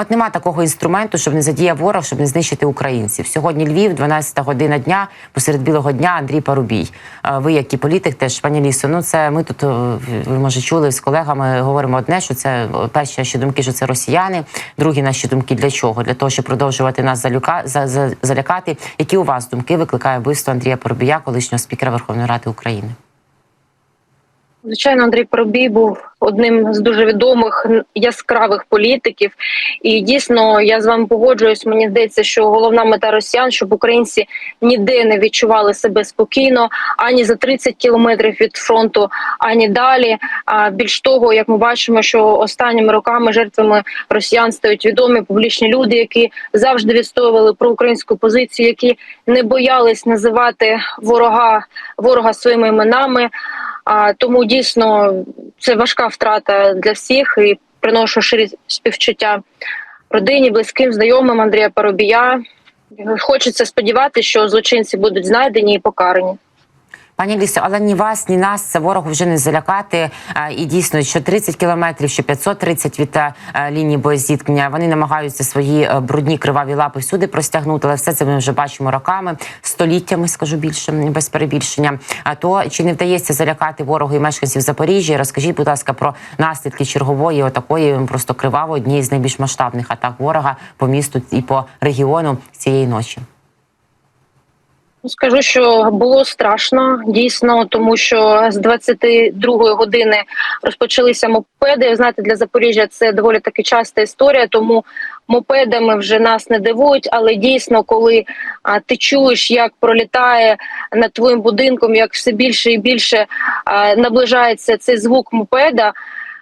От нема такого інструменту, щоб не задіяв ворог, щоб не знищити українців. Сьогодні Львів, 12 година дня, посеред білого дня. Андрій Парубій. Е, Ви, як і політик, теж пані Лісо. Ну це ми тут е, ви може чули з колегами. Говоримо одне, що це перші наші думки, що це росіяни. Другі наші думки для чого? Для того, щоб продовжувати нас залюка за, за, залякати. Які у вас думки викликає вбивство Андрія Парубія, колишнього спікера Верховної Ради України? Звичайно, Андрій Парубій був одним з дуже відомих яскравих політиків, і дійсно я з вами погоджуюсь. Мені здається, що головна мета росіян, щоб українці ніде не відчували себе спокійно, ані за 30 кілометрів від фронту, ані далі. А більш того, як ми бачимо, що останніми роками жертвами росіян стають відомі публічні люди, які завжди відстоювали проукраїнську позицію, які не боялись називати ворога ворога своїми іменами. А тому дійсно це важка втрата для всіх і приношу ширі співчуття родині, близьким, знайомим Андрія Парубія. Хочеться сподіватися, що злочинці будуть знайдені і покарані. Пані Лісо, але ні вас, ні нас це ворогу вже не залякати. І дійсно, що 30 кілометрів, що 530 від е, лінії боєзіткнення, вони намагаються свої е, брудні криваві лапи всюди простягнути, але все це ми вже бачимо роками, століттями, скажу більше без перебільшення. А то чи не вдається залякати ворогу і мешканців Запоріжжя? Розкажіть, будь ласка, про наслідки чергової, отакої просто кривавої, однієї з найбільш масштабних атак ворога по місту і по регіону цієї ночі. Ну, Скажу, що було страшно дійсно, тому що з 22-ї години розпочалися мопеди. Знаєте, для Запоріжжя це доволі таки часта історія, тому мопедами вже нас не дивують. Але дійсно, коли а, ти чуєш, як пролітає над твоїм будинком, як все більше і більше а, наближається цей звук мопеда.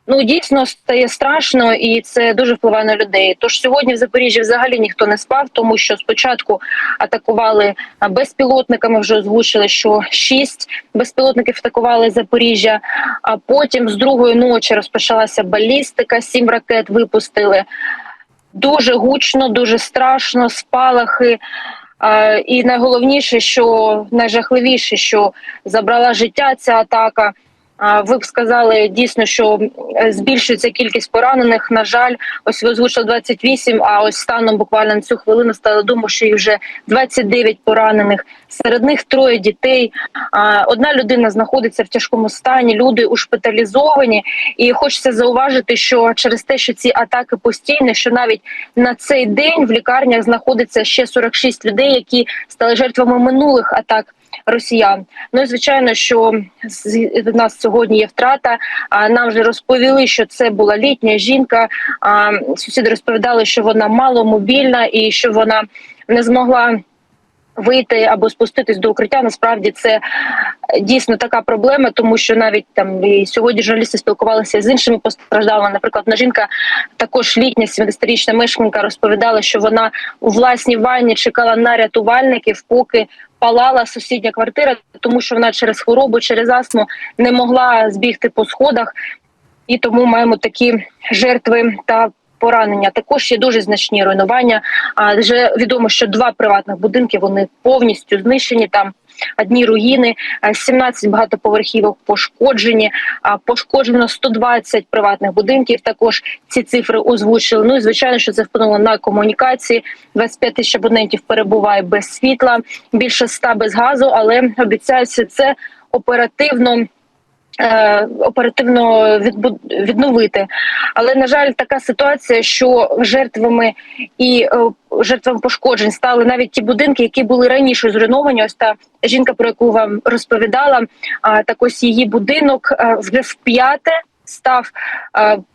Ну дійсно стає страшно, і це дуже впливає на людей. Тож сьогодні в Запоріжжі взагалі ніхто не спав, тому що спочатку атакували безпілотниками. Вже озвучили, що шість безпілотників атакували Запоріжжя. А потім з другої ночі розпочалася балістика. Сім ракет випустили. Дуже гучно, дуже страшно, спалахи. І найголовніше, що найжахливіше, що забрала життя ця атака. Ви б сказали дійсно, що збільшується кількість поранених. На жаль, ось ви озвучили 28, А ось станом буквально на цю хвилину стало думаю, що їх вже 29 поранених. Серед них троє дітей. Одна людина знаходиться в тяжкому стані. Люди ушпиталізовані. І хочеться зауважити, що через те, що ці атаки постійні, що навіть на цей день в лікарнях знаходиться ще 46 людей, які стали жертвами минулих атак росіян. Ну і звичайно, що в нас сьогодні є втрата. А нам вже розповіли, що це була літня жінка. Сусіди розповідали, що вона маломобільна і що вона не змогла. Вийти або спуститись до укриття насправді це дійсно така проблема, тому що навіть там і сьогодні журналісти спілкувалися з іншими постраждалими. Наприклад, одна жінка, також літня 70-річна мешканка, розповідала, що вона у власній ванні чекала на рятувальників, поки палала сусідня квартира, тому що вона через хворобу, через астму не могла збігти по сходах, і тому маємо такі жертви та. Поранення також є дуже значні руйнування. А вже відомо, що два приватних будинки вони повністю знищені. Там одні руїни, 17 багатоповерхівок пошкоджені. Пошкоджено 120 приватних будинків. Також ці цифри озвучили. Ну і звичайно, що це вплинуло на комунікації. 25 тисяч абонентів перебуває без світла, більше 100 без газу, але обіцяється це оперативно. Оперативно відновити, але на жаль, така ситуація, що жертвами і жертвами пошкоджень стали навіть ті будинки, які були раніше зруйновані. Ось та жінка, про яку вам розповідала, так ось її будинок вже вп'яте став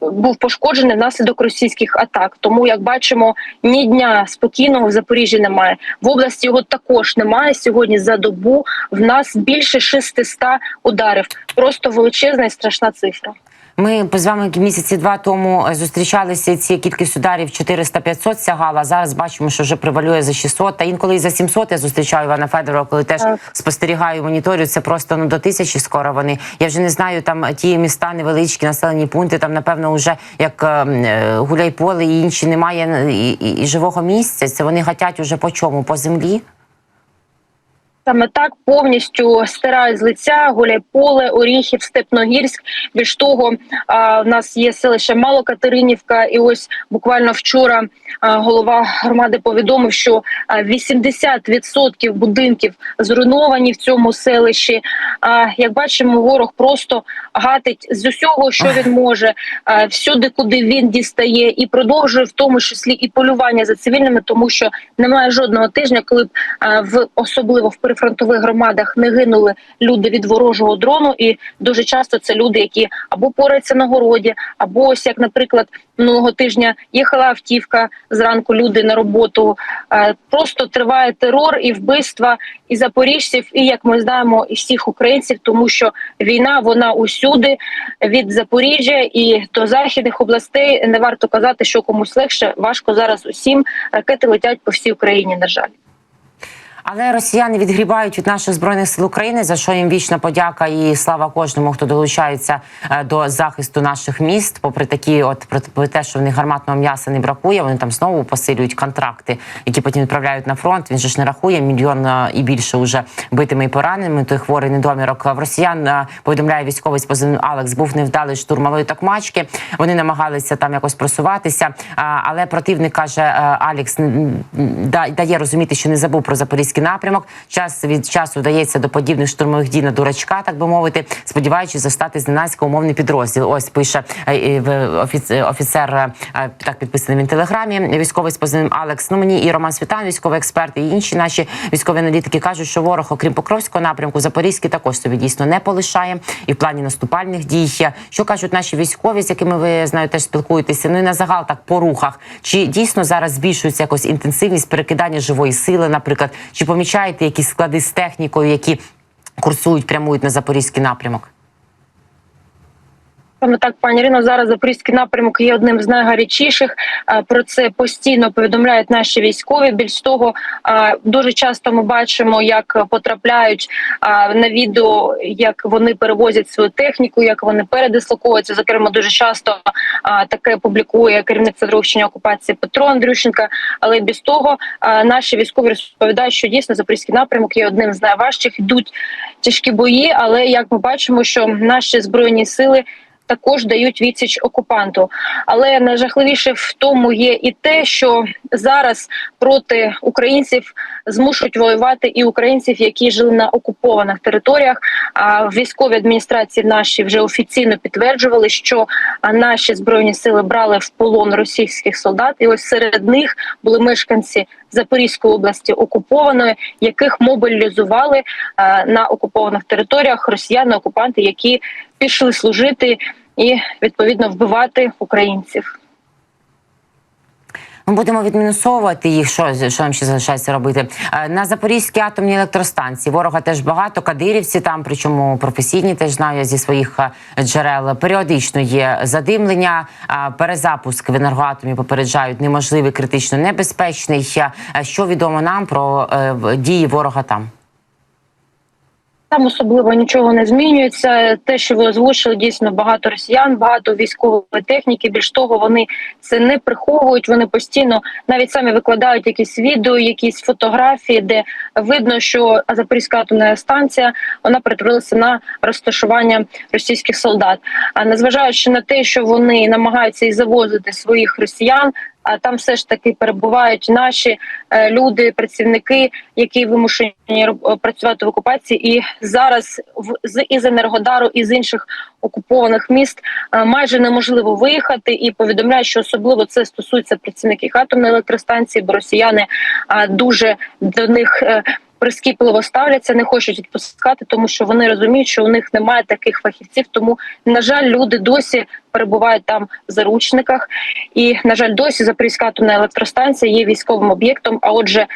був пошкоджений внаслідок російських атак. Тому, як бачимо, ні дня спокійного в Запоріжжі немає. В області його також немає. Сьогодні за добу в нас більше 600 ударів. Просто величезна і страшна цифра. Ми з вами місяці два тому зустрічалися. Ці кількість ударів 400-500 сягала. Зараз бачимо, що вже привалює за 600, Та інколи і за 700 я зустрічаю Івана Федорова, коли теж так. спостерігаю моніторю. Це просто ну до тисячі. Скоро вони. Я вже не знаю. Там ті міста невеличкі, населені пункти. Там напевно вже як е, гуляйполе і інші немає і, і, і живого місця. Це вони гатять уже по чому? По землі. Саме так повністю стирають з лиця Гуляйполе, Оріхів, Степногірськ. Більш того, в нас є селище Малокатеринівка, і ось буквально вчора голова громади повідомив, що а, 80% будинків зруйновані в цьому селищі. Як бачимо, ворог просто гатить з усього, що він може, всюди, куди він дістає, і продовжує в тому числі і полювання за цивільними, тому що немає жодного тижня, коли б в особливо в прифронтових громадах не гинули люди від ворожого дрону, і дуже часто це люди, які або пораються на городі, або ось як, наприклад, минулого тижня їхала автівка зранку. Люди на роботу Е, просто триває терор і вбивства і запоріжців, і як ми знаємо, і всіх українців, тому що війна вона усюди від Запоріжжя і до західних областей. Не варто казати, що комусь легше важко зараз усім ракети летять по всій Україні. На жаль. Але росіяни відгрібають від наших збройних сил України, за що їм вічна подяка і слава кожному, хто долучається е, до захисту наших міст. Попри такі, от про те, що в них гарматного м'яса не бракує. Вони там знову посилюють контракти, які потім відправляють на фронт. Він же ж не рахує мільйон е, і більше уже битими і пораненими. Той хворий недомірок в росіян е, повідомляє військовий з позивним Алекс. Був невдалий штурм малої токмачки. Вони намагалися там якось просуватися, але противник каже Алекс дає розуміти, що не забув про запорізькі напрямок. Час від часу вдається до подібних штурмових дій на дурачка, так би мовити, сподіваючись застати зненацька умовний підрозділ. Ось пише офіцер, так підписаний в телеграмі. Військовий з позивним Алекс. Ну мені і Роман Світан, військовий експерт, і інші наші військові аналітики кажуть, що ворог, окрім Покровського напрямку, Запорізький також собі дійсно не полишає і в плані наступальних дій. Що кажуть наші військові, з якими ви знаю, теж спілкуєтеся? Ну і на загал так по рухах. Чи дійсно зараз збільшується якось інтенсивність перекидання живої сили, наприклад? Чи помічаєте якісь склади з технікою, які курсують, прямують на запорізький напрямок? Саме так, пані Ірино, зараз запорізький напрямок є одним з найгарячіших. Про це постійно повідомляють наші військові. Більш того, дуже часто ми бачимо, як потрапляють на відео, як вони перевозять свою техніку, як вони передислоковуються. Зокрема, дуже часто таке публікує керівник Центру окупації Петро Андрющенка. Але без того наші військові розповідають, що дійсно запорізький напрямок є одним з найважчих. Йдуть тяжкі бої, але як ми бачимо, що наші збройні сили також дають відсіч окупанту. Але найжахливіше в тому є і те, що зараз проти українців змушують воювати і українців, які жили на окупованих територіях. А в військовій адміністрації наші вже офіційно підтверджували, що наші збройні сили брали в полон російських солдат, і ось серед них були мешканці. Запорізької області окупованої, яких мобілізували а, на окупованих територіях росіяни окупанти, які пішли служити і відповідно вбивати українців. Ми будемо відмінусовувати їх. Що що нам ще залишається робити на Запорізькій атомній електростанції? Ворога теж багато. Кадирівці там, причому професійні теж знаю зі своїх джерел. Періодично є задимлення. Перезапуск в енергоатомі попереджають неможливий критично небезпечний. Що відомо нам про е, дії ворога там? Там особливо нічого не змінюється. Те, що ви озвучили, дійсно багато росіян, багато військової техніки. Більш того, вони це не приховують. Вони постійно навіть самі викладають якісь відео, якісь фотографії, де видно, що Запорізька атомна станція вона перетворилася на розташування російських солдат. А незважаючи на те, що вони намагаються і завозити своїх росіян. Там все ж таки перебувають наші е, люди, працівники, які вимушені працювати в окупації, і зараз в з із енергодару і з інших окупованих міст е, майже неможливо виїхати. І повідомляють, що особливо це стосується працівників атомної електростанції, бо росіяни е, дуже до них. Е, Прискіпливо ставляться, не хочуть відпускати, тому що вони розуміють, що у них немає таких фахівців. Тому на жаль, люди досі перебувають там в заручниках, і на жаль, досі Запорізька атомна електростанція є військовим об'єктом. А отже,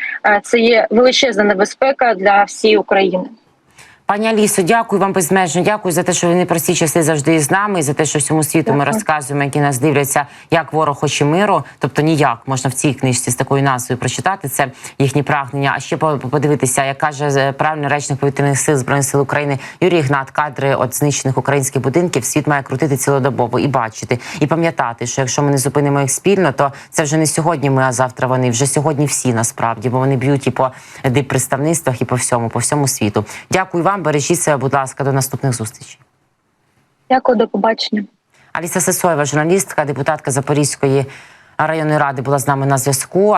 це є величезна небезпека для всієї України. Пані Алісо, дякую вам безмежно. Дякую за те, що ви не прості часи завжди з нами, і за те, що всьому світу ми розказуємо, які нас дивляться, як ворог хоче миру. Тобто ніяк можна в цій книжці з такою назвою прочитати це їхні прагнення. А ще по- подивитися, як каже е, правильний речник повітряних сил збройних сил України Юрій Гнат, кадри от знищених українських будинків. Світ має крутити цілодобово і бачити, і пам'ятати, що якщо ми не зупинимо їх спільно, то це вже не сьогодні. Ми, а завтра вони вже сьогодні всі насправді, бо вони б'ють і по диппредставництвах, і по всьому, по всьому світу. Дякую вам. Бережіть себе, будь ласка, до наступних зустрічей. Дякую, до побачення. Аліса Сесоєва, журналістка, депутатка Запорізької районної ради, була з нами на зв'язку.